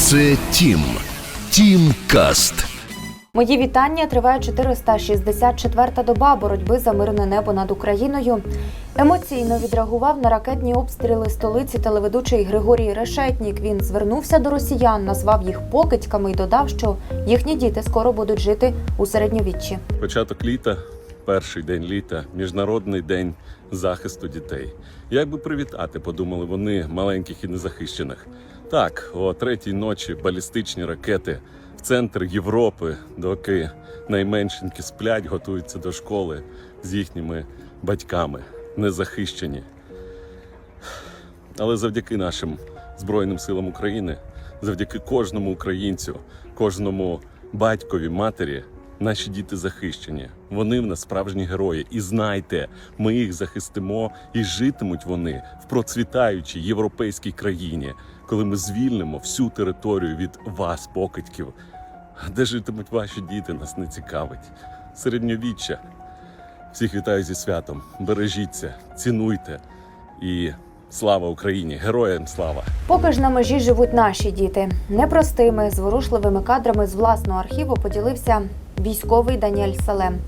Це Тім. Тім Каст. Мої вітання триває 464-та доба боротьби за мирне небо над Україною. Емоційно відреагував на ракетні обстріли столиці телеведучий Григорій Решетнік. Він звернувся до росіян, назвав їх покидьками і додав, що їхні діти скоро будуть жити у середньовіччі. Початок літа, перший день літа, міжнародний день захисту дітей. Як би привітати, подумали вони маленьких і незахищених. Так, о третій ночі балістичні ракети в центр Європи, доки найменшенькі сплять, готуються до школи з їхніми батьками, незахищені. Але завдяки нашим Збройним силам України, завдяки кожному українцю, кожному батькові, матері, наші діти захищені. Вони в нас справжні герої. І знайте, ми їх захистимо і житимуть вони в процвітаючій європейській країні, коли ми звільнимо всю територію від вас, покидьків. А Де житимуть ваші діти, нас не цікавить. Середньовіччя. Всіх вітаю зі святом. Бережіться, цінуйте і слава Україні! Героям слава! Поки ж на межі живуть наші діти. Непростими, зворушливими кадрами з власного архіву поділився військовий Даніель Салем.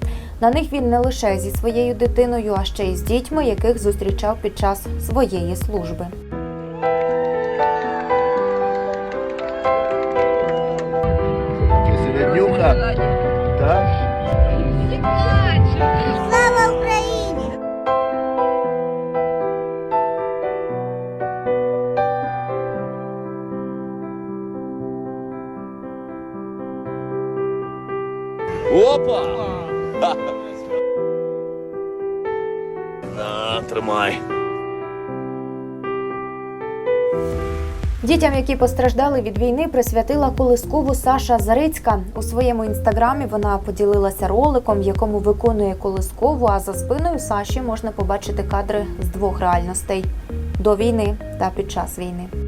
На них він не лише зі своєю дитиною, а ще й з дітьми, яких зустрічав під час своєї служби. Середнюха. Опа! На, тримай. Дітям, які постраждали від війни, присвятила колискову Саша Зарицька. У своєму інстаграмі вона поділилася роликом, в якому виконує колискову. А за спиною Саші можна побачити кадри з двох реальностей до війни та під час війни.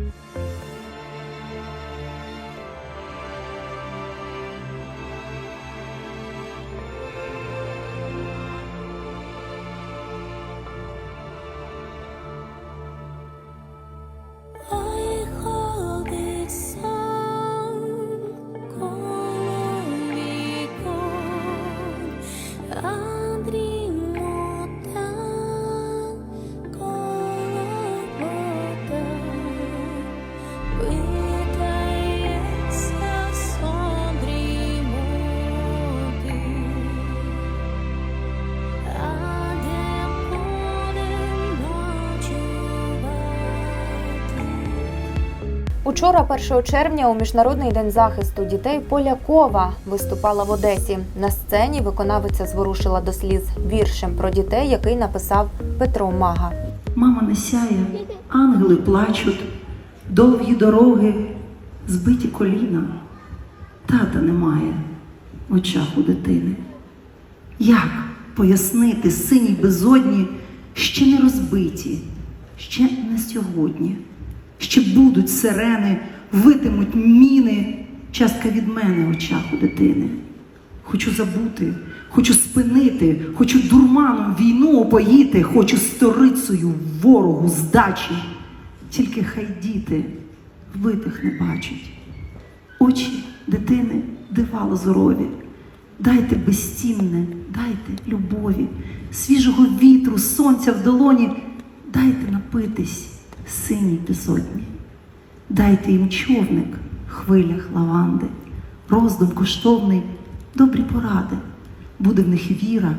Учора, 1 червня, у міжнародний день захисту дітей Полякова виступала в Одесі. На сцені виконавиця зворушила до сліз віршем про дітей, який написав Петро Мага. Мама не сяє, ангели плачуть, довгі дороги, збиті коліна. Тата немає в очах у дитини. Як пояснити синій безодні, ще не розбиті, ще не сьогодні, ще будуть сирени, витимуть міни, частка від мене в очах у дитини. Хочу забути, хочу спинити, хочу дурманом війну опоїти, хочу сторицею ворогу здачі. Тільки хай діти вбитих не бачать. Очі дитини дива лазурові. Дайте безцінне, дайте любові, свіжого вітру, сонця в долоні, дайте напитись синій безодні. Дайте їм човник в хвилях лаванди, роздум коштовний, добрі поради. Буде в них віра,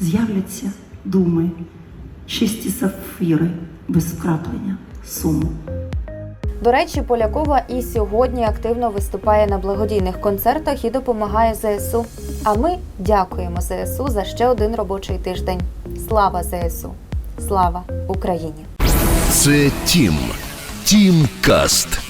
з'являться думи, чисті сафіри без вкраплення суму. До речі, Полякова і сьогодні активно виступає на благодійних концертах і допомагає ЗСУ. А ми дякуємо ЗСУ за ще один робочий тиждень. Слава ЗСУ! Слава Україні! Це Тім. Тім Каст.